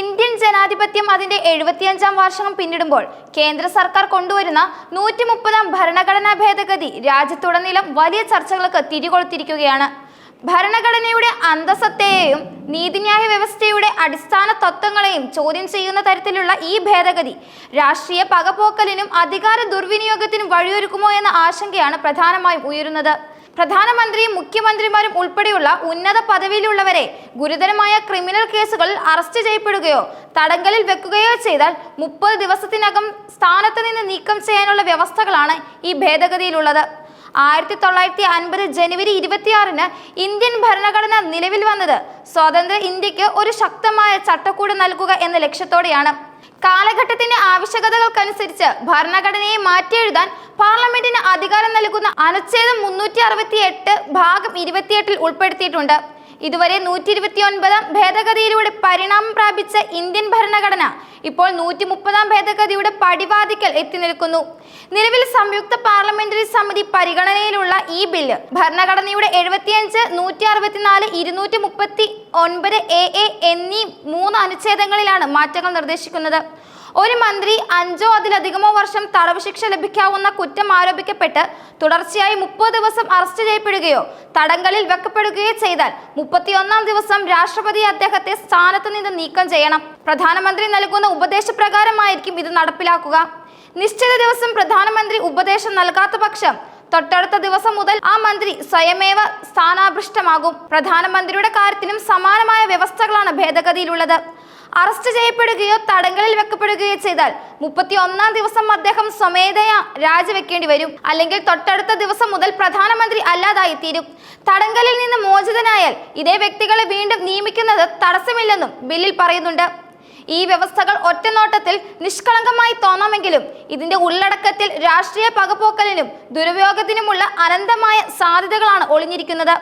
Indian ജനാധിപത്യം അതിന്റെ എഴുപത്തിയഞ്ചാം വാർഷികം പിന്നിടുമ്പോൾ കേന്ദ്ര സർക്കാർ കൊണ്ടുവരുന്ന നൂറ്റി മുപ്പതാം ഭരണഘടനാ ഭേദഗതി രാജ്യത്തുടനീളം വലിയ ചർച്ചകൾക്ക് തിരികൊളുത്തിരിക്കുകയാണ് ഭരണഘടനയുടെ അന്തസത്തയെയും നീതിന്യായ വ്യവസ്ഥയുടെ അടിസ്ഥാന തത്വങ്ങളെയും ചോദ്യം ചെയ്യുന്ന തരത്തിലുള്ള ഈ ഭേദഗതി രാഷ്ട്രീയ പകപോക്കലിനും അധികാര ദുർവിനിയോഗത്തിനും വഴിയൊരുക്കുമോ എന്ന ആശങ്കയാണ് പ്രധാനമായും ഉയരുന്നത്. പ്രധാനമന്ത്രിയും മുഖ്യമന്ത്രിമാരും ഉൾപ്പെടെയുള്ള ഉന്നത പദവിയിലുള്ളവരെ ഗുരുതരമായ ക്രിമിനൽ കേസുകളിൽ അറസ്റ്റ് ചെയ്യപ്പെടുകയോ തടങ്കലിൽ വെക്കുകയോ ചെയ്താൽ മുപ്പത് ദിവസത്തിനകം സ്ഥാനത്ത് നിന്ന് നീക്കം ചെയ്യാനുള്ള വ്യവസ്ഥകളാണ് ഈ ഭേദഗതിയിലുള്ളത്. ആയിരത്തി തൊള്ളായിരത്തി അൻപത് ജനുവരി ഇരുപത്തിയാറിന് ഇന്ത്യൻ ഭരണഘടന നിലവിൽ വന്നത് സ്വതന്ത്ര ഇന്ത്യയ്ക്ക് ഒരു ശക്തമായ ചട്ടക്കൂട് നൽകുക എന്ന ലക്ഷ്യത്തോടെയാണ്. കാലഘട്ടത്തിന്റെ ആവശ്യകതകൾക്കനുസരിച്ച് ഭരണഘടനയെ മാറ്റിയെഴുതാൻ പാർലമെന്റിന് അധികാരം നൽകുന്ന അനുച്ഛേദം മുന്നൂറ്റി അറുപത്തി എട്ട് ഭാഗം ഇരുപത്തിയെട്ടിൽ ഉൾപ്പെടുത്തിയിട്ടുണ്ട്. ഇതുവരെ നൂറ്റി ഇരുപത്തി ഒൻപതാം ഭേദഗതിയിലൂടെ പരിണാമം പ്രാപിച്ച ഇന്ത്യൻ ഭരണഘടന ഇപ്പോൾ നൂറ്റി മുപ്പതാം ഭേദഗതിയുടെ പടിവാതിക്കൽ എത്തി നിൽക്കുന്നു. നിലവിൽ സംയുക്ത പാർലമെന്ററി സമിതി പരിഗണനയിലുള്ള ഈ ബില്ല് ഭരണഘടനയുടെ എഴുപത്തിയഞ്ച് നൂറ്റി അറുപത്തിനാല് ഇരുന്നൂറ്റി മുപ്പത്തി ഒൻപത് എ എ എന്നീ മൂന്ന് അനുച്ഛേദങ്ങളിലാണ് മാറ്റങ്ങൾ നിർദ്ദേശിക്കുന്നത്. ഒരു മന്ത്രി അഞ്ചോ അതിലധികമോ വർഷം തടവ് ശിക്ഷ ലഭിക്കാവുന്ന കുറ്റം ആരോപിക്കപ്പെട്ട് തുടർച്ചയായി മുപ്പത് ദിവസം അറസ്റ്റ് ചെയ്യപ്പെടുകയോ തടങ്കലിൽ വെക്കപ്പെടുകയോ ചെയ്താൽ മുപ്പത്തിയൊന്നാം ദിവസം രാഷ്ട്രപതി അദ്ദേഹത്തെ സ്ഥാനത്ത് നിന്ന് നീക്കം ചെയ്യണം. പ്രധാനമന്ത്രി നൽകുന്ന ഉപദേശപ്രകാരമായിരിക്കും ഇത് നടപ്പിലാക്കുക. നിശ്ചിത ദിവസം പ്രധാനമന്ത്രി ഉപദേശം നൽകാത്ത പക്ഷം തൊട്ടടുത്ത ദിവസം മുതൽ ആ മന്ത്രി സ്വയമേവ സ്ഥാനാഭൃഷ്ടമാകും പ്രധാനമന്ത്രിയുടെ കാര്യത്തിനും സമാനമായ വ്യവസ്ഥകളാണ് ഭേദഗതിയിലുള്ളത്. അറസ്റ്റ് ചെയ്യപ്പെടുകയോ തടങ്കലിൽ വെക്കപ്പെടുകയോ ചെയ്താൽ മുപ്പത്തി ഒന്നാം ദിവസം അദ്ദേഹം സ്വമേധയാ രാജിവെക്കേണ്ടി വരും. അല്ലെങ്കിൽ തൊട്ടടുത്ത ദിവസം മുതൽ പ്രധാനമന്ത്രി അല്ലാതായി തീരും. തടങ്കലിൽ നിന്ന് മോചിതനായാൽ ഇതേ വ്യക്തികളെ വീണ്ടും നിയമിക്കുന്നത് തടസ്സമില്ലെന്നും ബില്ലിൽ പറയുന്നുണ്ട്. ഈ വ്യവസ്ഥകൾ ഒറ്റനോട്ടത്തിൽ നിഷ്കളങ്കമായി തോന്നാമെങ്കിലും ഇതിന്റെ ഉള്ളടക്കത്തിൽ രാഷ്ട്രീയ പകപോക്കലിനും ദുരുപയോഗത്തിനുമുള്ള അനന്തമായ സാധ്യതകളാണ് ഒളിഞ്ഞിരിക്കുന്നത്.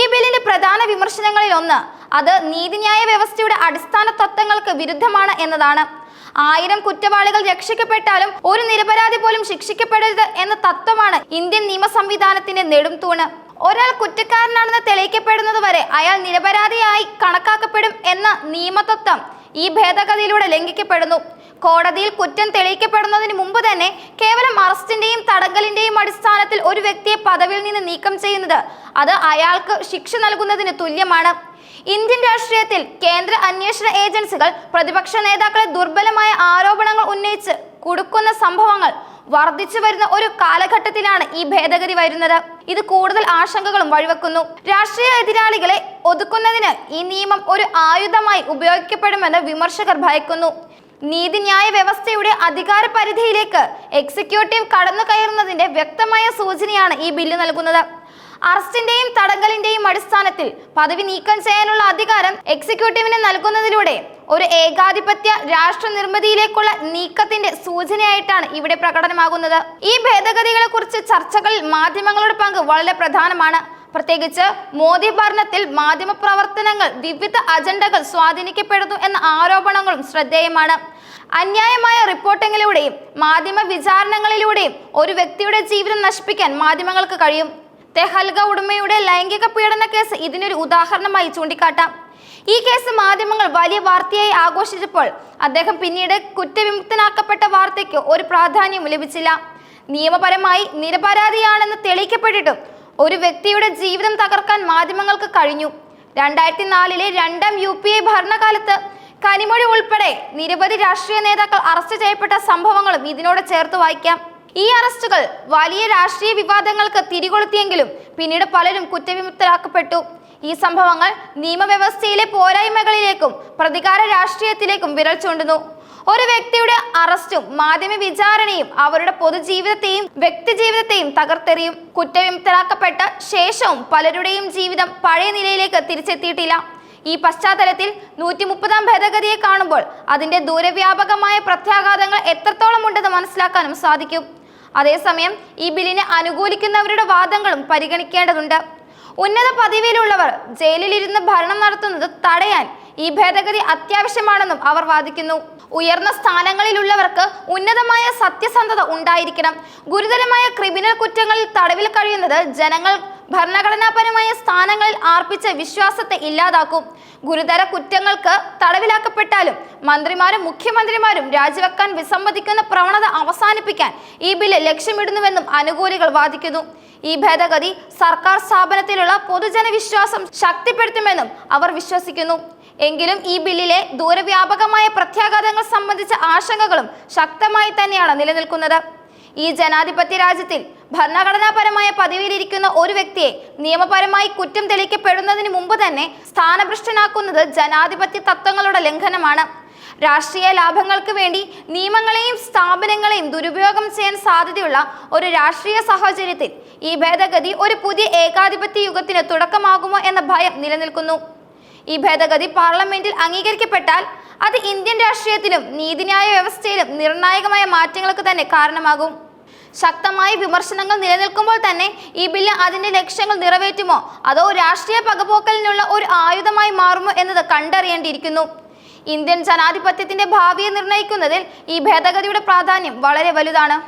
ഈ ബില്ലിന്റെ പ്രധാന വിമർശനങ്ങളിൽ ഒന്ന് അത് നീതിന്യായ വ്യവസ്ഥയുടെ അടിസ്ഥാന തത്വങ്ങൾക്ക് വിരുദ്ധമാണ് എന്നതാണ്. ആയിരം കുറ്റവാളികൾ രക്ഷിക്കപ്പെട്ടാലും ഒരു നിരപരാധി പോലും ശിക്ഷിക്കപ്പെടരുത് എന്ന തത്വമാണ് ഇന്ത്യൻ നിയമ സംവിധാനത്തിന്റെ നെടും തൂണ് ഒരാൾ കുറ്റക്കാരനാണെന്ന് തെളിയിക്കപ്പെടുന്നത് വരെ അയാൾ നിരപരാധിയായി കണക്കാക്കപ്പെടും എന്ന നിയമതത്വം ഈ ഭേദഗതിയിലൂടെ ലംഘിക്കപ്പെടുന്നു. കോടതിയിൽ കുറ്റം തെളിയിക്കപ്പെടുന്നതിന് മുമ്പ് തന്നെ കേവലം അറസ്റ്റിന്റെയും തടങ്കലിന്റെയും അടിസ്ഥാനത്തിൽ ഒരു വ്യക്തിയെ പദവിയിൽ നിന്ന് നീക്കം ചെയ്യുന്നത് അത് അയാൾക്ക് ശിക്ഷ നൽകുന്നതിന് തുല്യമാണ്. ഇന്ത്യൻ രാഷ്ട്രീയത്തിൽ കേന്ദ്ര അന്വേഷണ ഏജൻസികൾ പ്രതിപക്ഷ നേതാക്കളെ ദുർബലമായ ആരോപണങ്ങൾ ഉന്നയിച്ച് കുടുക്കുന്ന സംഭവങ്ങൾ വർദ്ധിച്ചു വരുന്ന ഒരു കാലഘട്ടത്തിലാണ് ഈ ഭേദഗതി വരുന്നത്. ഇത് കൂടുതൽ ആശങ്കകളും വഴിവെക്കുന്നു. രാഷ്ട്രീയ എതിരാളികളെ ഒതുക്കുന്നതിന് ഈ നിയമം ഒരു ആയുധമായി ഉപയോഗിക്കപ്പെടുമെന്ന് വിമർശകർ ഭയക്കുന്നു. നീതിന്യായ വ്യവസ്ഥയുടെ അധികാര പരിധിയിലേക്ക് എക്സിക്യൂട്ടീവ് കടന്നു കയറുന്നതിന്റെ വ്യക്തമായ സൂചനയാണ് ഈ ബില്ല് നൽകുന്നത്. അറസ്റ്റിന്റെയും തടങ്കലിന്റെയും അടിസ്ഥാനത്തിൽ പദവി നീക്കം ചെയ്യാനുള്ള അധികാരം എക്സിക്യൂട്ടീവിന് നൽകുന്നതിലൂടെ ഒരു ഏകാധിപത്യ രാഷ്ട്ര നിർമ്മിതിയിലേക്കുള്ള നീക്കത്തിന്റെ സൂചനയായിട്ടാണ് ഇവിടെ പ്രകടനമാകുന്നത്. ഈ ഭേദഗതികളെ കുറിച്ച് ചർച്ചകളിൽ മാധ്യമങ്ങളുടെ പങ്ക് വളരെ പ്രധാനമാണ്. പ്രത്യേകിച്ച് മോദി ഭരണത്തിൽ മാധ്യമ പ്രവർത്തനങ്ങൾ വിവിധ അജണ്ടകൾ സ്വാധീനിക്കപ്പെടുന്നു എന്ന ആരോപണങ്ങളും ശ്രദ്ധേയമാണ്. അന്യായമായ റിപ്പോർട്ടിങ്ങിലൂടെയും മാധ്യമ വിചാരണങ്ങളിലൂടെയും ഒരു വ്യക്തിയുടെ ജീവിതം നശിപ്പിക്കാൻ മാധ്യമങ്ങൾക്ക് കഴിയും. തെഹൽഗ ഉടമയുടെ ലൈംഗിക പീഡന കേസ് ഇതിനൊരു ഉദാഹരണമായി ചൂണ്ടിക്കാട്ടാം. ഈ കേസ് മാധ്യമങ്ങൾ വലിയ വാർത്തയായി ആഘോഷിച്ചപ്പോൾ അദ്ദേഹം പിന്നീട് കുറ്റവിമുക്തനാക്കപ്പെട്ട വാർത്തയ്ക്ക് ഒരു പ്രാധാന്യം ലഭിച്ചില്ല. നിയമപരമായി നിരപരാധിയാണെന്ന് തെളിയിക്കപ്പെട്ടിട്ടും ഒരു വ്യക്തിയുടെ ജീവിതം തകർക്കാൻ മാധ്യമങ്ങൾക്ക് കഴിഞ്ഞു. രണ്ടായിരത്തി നാലിലെ രണ്ടാം യു പി എ ഭരണകാലത്ത് കനിമൊഴി ഉൾപ്പെടെ നിരവധി രാഷ്ട്രീയ നേതാക്കൾ അറസ്റ്റ് ചെയ്യപ്പെട്ട സംഭവങ്ങളും ഇതിനോട് ചേർത്ത് വായിക്കാം. ഈ അറസ്റ്റുകൾ വലിയ രാഷ്ട്രീയ വിവാദങ്ങൾക്ക് തിരികൊളുത്തിയെങ്കിലും പിന്നീട് പലരും കുറ്റവിമുക്തരാക്കപ്പെട്ടു. ഈ സംഭവങ്ങൾ നിയമവ്യവസ്ഥയിലെ പോരായ്മകളിലേക്കും പ്രതികാര രാഷ്ട്രീയത്തിലേക്കും വിരൽ ചൂണ്ടുന്നു. ഒരു വ്യക്തിയുടെ അറസ്റ്റും മാധ്യമ വിചാരണയും അവരുടെ പൊതുജീവിതത്തെയും വ്യക്തിജീവിതത്തെയും തകർത്തെറിയും. കുറ്റവിമുക്തരാക്കപ്പെട്ട ശേഷവും പലരുടെയും ജീവിതം പഴയ നിലയിലേക്ക് തിരിച്ചെത്തിയിട്ടില്ല. ഈ പശ്ചാത്തലത്തിൽ നൂറ്റി മുപ്പതാം ഭേദഗതിയെ കാണുമ്പോൾ അതിന്റെ ദൂരവ്യാപകമായ പ്രത്യാഘാതങ്ങൾ എത്രത്തോളം ഉണ്ടെന്ന് മനസ്സിലാക്കാനും സാധിക്കും. അതേസമയം ഈ ബില്ലിനെ അനുകൂലിക്കുന്നവരുടെ വാദങ്ങളും പരിഗണിക്കേണ്ടതുണ്ട്. ഉന്നത പദവിയിലുള്ളവർ ജയിലിലിരുന്ന് ഭരണം നടത്തുന്നത് തടയാൻ ഈ ഭേദഗതി അത്യാവശ്യമാണെന്നും അവർ വാദിക്കുന്നു. ഉയർന്ന സ്ഥാനങ്ങളിലുള്ളവർക്ക് ഉന്നതമായ സത്യസന്ധത ഉണ്ടായിരിക്കണം. ഗുരുതരമായ ക്രിമിനൽ കുറ്റങ്ങളിൽ തടവിൽ കഴിയുന്നത് ജനങ്ങൾ ഭരണഘടനാപരമായ സ്ഥാനങ്ങളിൽ ആർപ്പിച്ച വിശ്വാസത്തെ ഇല്ലാതാക്കും. ഗുരുതര കുറ്റങ്ങൾക്ക് തടവിലാക്കപ്പെട്ടാലും മന്ത്രിമാരും മുഖ്യമന്ത്രിമാരും രാജിവെക്കാൻ വിസമ്മതിക്കുന്ന പ്രവണത അവസാനിപ്പിക്കാൻ ഈ ബില്ല് ലക്ഷ്യമിടുന്നുവെന്നും അനുകൂലികൾ വാദിക്കുന്നു. ഈ ഭേദഗതി സർക്കാർ സ്ഥാപനത്തിലുള്ള പൊതുജന വിശ്വാസം ശക്തിപ്പെടുത്തുമെന്നും അവർ വിശ്വസിക്കുന്നു. എങ്കിലും ഈ ബില്ലിലെ ദൂരവ്യാപകമായ പ്രത്യാഘാതങ്ങൾ സംബന്ധിച്ച ആശങ്കകളും ശക്തമായി തന്നെയാണ് നിലനിൽക്കുന്നത്. ഈ ജനാധിപത്യ രാജ്യത്തിൽ ഭരണഘടനാപരമായ പദവിയിലിരിക്കുന്ന ഒരു വ്യക്തിയെ നിയമപരമായി കുറ്റം തെളിയിക്കപ്പെടുന്നതിന് മുമ്പ് തന്നെ സ്ഥാനഭ്രഷ്ടനാക്കുന്നത് ജനാധിപത്യ തത്വങ്ങളുടെ ലംഘനമാണ്. രാഷ്ട്രീയ ലാഭങ്ങൾക്ക് വേണ്ടി നിയമങ്ങളെയും സ്ഥാപനങ്ങളെയും ദുരുപയോഗം ചെയ്യാൻ സാധ്യതയുള്ള ഒരു രാഷ്ട്രീയ സാഹചര്യത്തിൽ ഈ ഭേദഗതി ഒരു പുതിയ ഏകാധിപത്യ യുഗത്തിന് തുടക്കമാകുമോ എന്ന ഭയം നിലനിൽക്കുന്നു. ഈ ഭേദഗതി പാർലമെന്റിൽ അംഗീകരിക്കപ്പെട്ടാൽ അത് ഇന്ത്യൻ രാഷ്ട്രീയത്തിലും നീതിന്യായ വ്യവസ്ഥയിലും നിർണായകമായ മാറ്റങ്ങൾക്ക് തന്നെ കാരണമാകും. ശക്തമായ വിമർശനങ്ങൾ നിലനിൽക്കുമ്പോൾ തന്നെ ഈ ബില്ല് അതിന്റെ ലക്ഷ്യങ്ങൾ നിറവേറ്റുമോ? അതോ രാഷ്ട്രീയ പകപോക്കലിനുള്ള ഒരു ആയുധമായി മാറുമോ എന്നത് കണ്ടറിയേണ്ടിയിരിക്കുന്നു. ഇന്ത്യൻ ജനാധിപത്യത്തിന്റെ ഭാവിയെ നിർണയിക്കുന്നതിൽ ഈ ഭേദഗതിയുടെ പ്രാധാന്യം വളരെ വലുതാണ്.